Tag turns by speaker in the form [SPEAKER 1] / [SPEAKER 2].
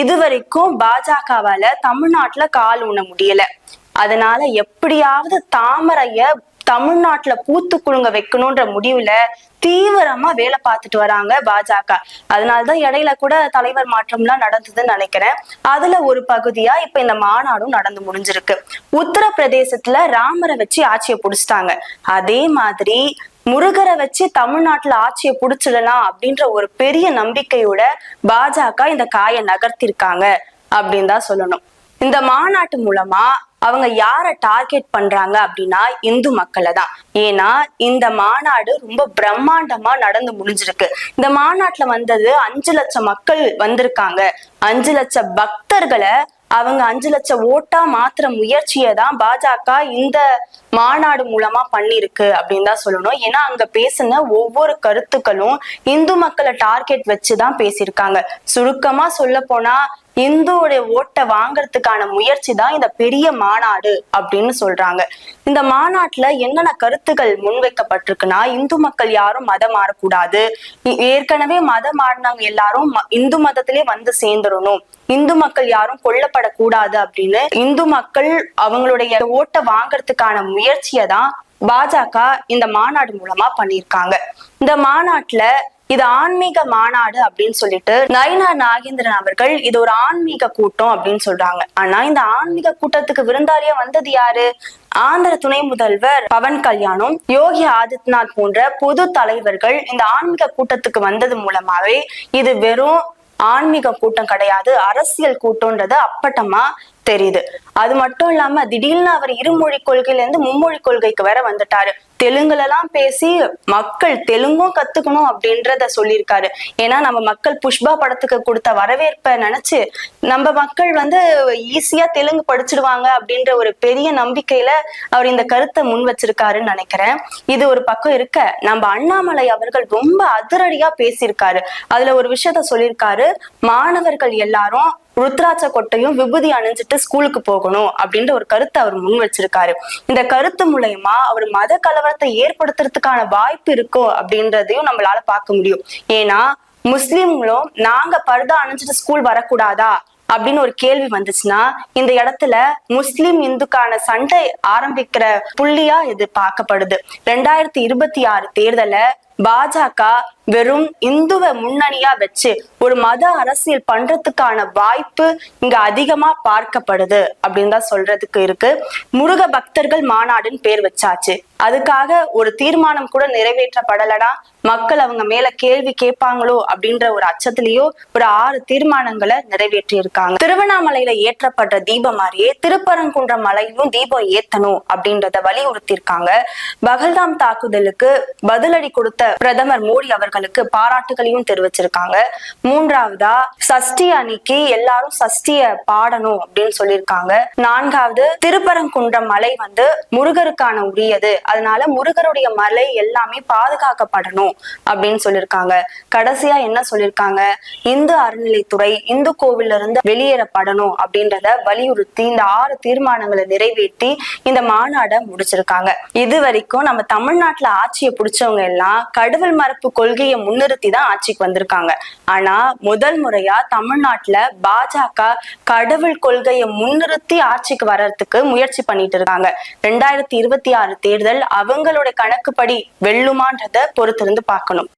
[SPEAKER 1] இதுவரைக்கும் பாஜகவால தமிழ்நாட்டுல கால் ஊன முடியல. அதனால எப்படியாவது தாமரைய தமிழ்நாட்டுல பூத்து குலுங்க வைக்கணும்ன்ற முடிவுல தீவிரமா வேலை பார்த்துட்டு வராங்க பாஜக. அதனாலதான் இடையில கூட தலைவர் மாற்றம்லாம் நடந்ததுன்னு நினைக்கிறேன். அதுல ஒரு பகுதியா இப்ப இந்த மாநாடும் நடந்து முடிஞ்சிருக்கு. உத்தரப்பிரதேசத்துல ராமரை வச்சு ஆட்சியை புடிச்சிட்டாங்க. அதே மாதிரி முருகரை வச்சு தமிழ்நாட்டுல ஆட்சியை புடிச்சிடலாம் அப்படின்ற ஒரு பெரிய நம்பிக்கையோட பாஜக இந்த காயை நகர்த்திருக்காங்க அப்படின்னு தான் சொல்லணும். இந்த மாநாட்டு மூலமா அவங்க யார டார்கெட் பண்றாங்க அப்படின்னா இந்து மக்களை தான். ஏன்னா இந்த மாநாடு ரொம்ப பிரம்மாண்டமா நடந்து முடிஞ்சிருக்கு. இந்த மாநாட்டுல வந்தது அஞ்சு லட்சம் மக்கள் வந்திருக்காங்க. அஞ்சு லட்சம் பக்தர்களை அவங்க அஞ்சு லட்சம் ஓட்டா மாத்துற முயற்சியை தான் பாஜக இந்த மாநாடு மூலமா பண்ணிருக்கு அப்படின்னு தான் சொல்லணும். ஏன்னா அங்க பேசின ஒவ்வொரு கருத்துக்களும் இந்து மக்களை டார்கெட் வச்சுதான் பேசியிருக்காங்க. சுருக்கமா சொல்ல போனா இந்துவுடைய ஓட்டை வாங்குறதுக்கான முயற்சி தான் இந்த பெரிய மாநாடு அப்படின்னு சொல்றாங்க. இந்த மாநாட்டுல என்னென்ன கருத்துக்கள் முன்வைக்கப்பட்டிருக்குன்னா இந்து மக்கள் யாரும் மதம் மாறக்கூடாது. ஏற்கனவே மதம் மாறினவங்க எல்லாரும் ம- இந்து மதத்திலே வந்து சேர்ந்துடணும். இந்து மக்கள் யாரும் கொல்லப்படக்கூடாது அப்படின்னு இந்து மக்கள் அவங்களுடைய ஓட்டை வாங்குறதுக்கான முயற்சியை தான் பாஜக இந்த மாநாடு மூலமா பண்ணியிருக்காங்க. இந்த மாநாட்டுல இது ஆன்மீக மாநாடு அப்படின்னு சொல்லிட்டு நயினா நாகேந்திரன் அவர்கள் இது ஒரு ஆன்மீக கூட்டம் அப்படின்னு சொல்றாங்க. ஆனா இந்த ஆன்மீக கூட்டத்துக்கு விருந்தாளியா வந்தது யாரு? ஆந்திர துணை முதல்வர் பவன் கல்யாணம் யோகி ஆதித்யநாத் போன்ற பொது தலைவர்கள் இந்த ஆன்மீக கூட்டத்துக்கு வந்தது மூலமாவே இது வெறும் ஆன்மீக கூட்டம் கிடையாது அரசியல் கூட்டம்ன்றது அப்பட்டமா தெரியுது. அது மட்டும் இல்லாம திடீர்னு அவர் இருமொழி கொள்கையில இருந்து மும்மொழி கொள்கைக்கு வேற வந்துட்டாரு. தெலுங்குல எல்லாம் பேசி மக்கள் தெலுங்கும் கத்துக்கணும் அப்படின்றத சொல்லியிருக்காரு. ஏன்னா நம்ம மக்கள் புஷ்பா படத்துக்கு கொடுத்த வரவேற்பை நினைச்சு நம்ம மக்கள் வந்து ஈஸியா தெலுங்கு படிச்சிடுவாங்க அப்படின்ற ஒரு பெரிய நம்பிக்கையில அவர் இந்த கருத்தை முன் வச்சிருக்காருன்னு நினைக்கிறேன். இது ஒரு பக்கம் இருக்க நம்ம அண்ணாமலை அவர்கள் ரொம்ப அதிரடியா பேசியிருக்காரு. அதுல ஒரு விஷயத்த சொல்லியிருக்காரு. மாணவர்கள் எல்லாரும் ருத்ராட்ச கொட்டையும் விபூதி அணிஞ்சிட்டு ஸ்கூலுக்கு போகணும் அப்படின்ற ஒரு கருத்தை அவர் முன் வச்சிருக்காரு. இந்த கருத்து மூலயமா அவர் மத கலவரத்தை ஏற்படுத்துறதுக்கான வாய்ப்பு இருக்கும் அப்படின்றதையும் நம்மளால பார்க்க முடியும். ஏன்னா முஸ்லிம்களும் நாங்க பர்தா அணிஞ்சிட்டு ஸ்கூல் வரக்கூடாதா அப்படின்னு ஒரு கேள்வி வந்துச்சுன்னா இந்த இடத்துல முஸ்லிம் இந்துக்கான சண்டை ஆரம்பிக்கிற புள்ளியா இது பார்க்கப்படுது. ரெண்டாயிரத்தி இருபத்தி ஆறு தேர்தல பாஜக வெறும் இந்துவ முன்னணியா வச்சு ஒரு மத அரசியல் பண்றதுக்கான வாய்ப்பு இங்க அதிகமா பார்க்கப்படுது அப்படின்னு தான் சொல்றதுக்கு இருக்கு. முருக பக்தர்கள் மாநாடுன்னு பேர் வச்சாச்சு. அதுக்காக ஒரு தீர்மானம் கூட நிறைவேற்றப்படலடா? மக்கள் அவங்க மேல கேள்வி கேட்பாங்களோ அப்படின்ற ஒரு அச்சத்திலேயோ ஒரு ஆறு தீர்மானங்களை நிறைவேற்றி இருக்காங்க திருவண்ணாமலையில ஏற்றப்பட்ட தீபம் மாதிரியே திருப்பரங்குன்ற மலையிலும் தீபம் ஏத்தணும் அப்படின்றத வலியுறுத்தி இருக்காங்க பகல்காம் தாக்குதலுக்கு பதிலடி கொடுத்த பிரதமர் மோடி அவர்கள் அவர்களுக்கு பாராட்டுகளையும் தெரிவிச்சிருக்காங்க. மூன்றாவதா சஷ்டி அன்னைக்கு எல்லாரும் சஷ்டிய பாடணும் அப்படின்னு சொல்லியிருக்காங்க. நான்காவது திருப்பரங்குன்ற மலை வந்து முருகருக்கான உரியது. அதனால முருகருடைய மலை எல்லாமே பாதுகாக்கப்படணும் அப்படின்னு சொல்லியிருக்காங்க. கடைசியா என்ன சொல்லியிருக்காங்க? இந்து அறநிலைத்துறை இந்து கோவில்ல இருந்து வெளியேறப்படணும் அப்படின்றத வலியுறுத்தி இந்த ஆறு தீர்மானங்களை நிறைவேற்றி இந்த மாநாடை முடிச்சிருக்காங்க. இது வரைக்கும் நம்ம தமிழ்நாட்டுல ஆட்சியை பிடிச்சவங்க எல்லாம் கடுவல் மரப்பு கொள்கை கொள்கையை முன்னிறுத்தி தான் ஆட்சிக்கு வந்திருக்காங்க. ஆனா முதல் முறையா தமிழ்நாட்டுல பாஜக கடவுள் கொள்கையை முன்னிறுத்தி ஆட்சிக்கு வர்றதுக்கு முயற்சி பண்ணிட்டு இருக்காங்க. ரெண்டாயிரத்தி இருபத்தி ஆறு தேர்தல் அவங்களோட கணக்குப்படி வெல்லுமான்றத பொறுத்திருந்து பார்க்கணும்.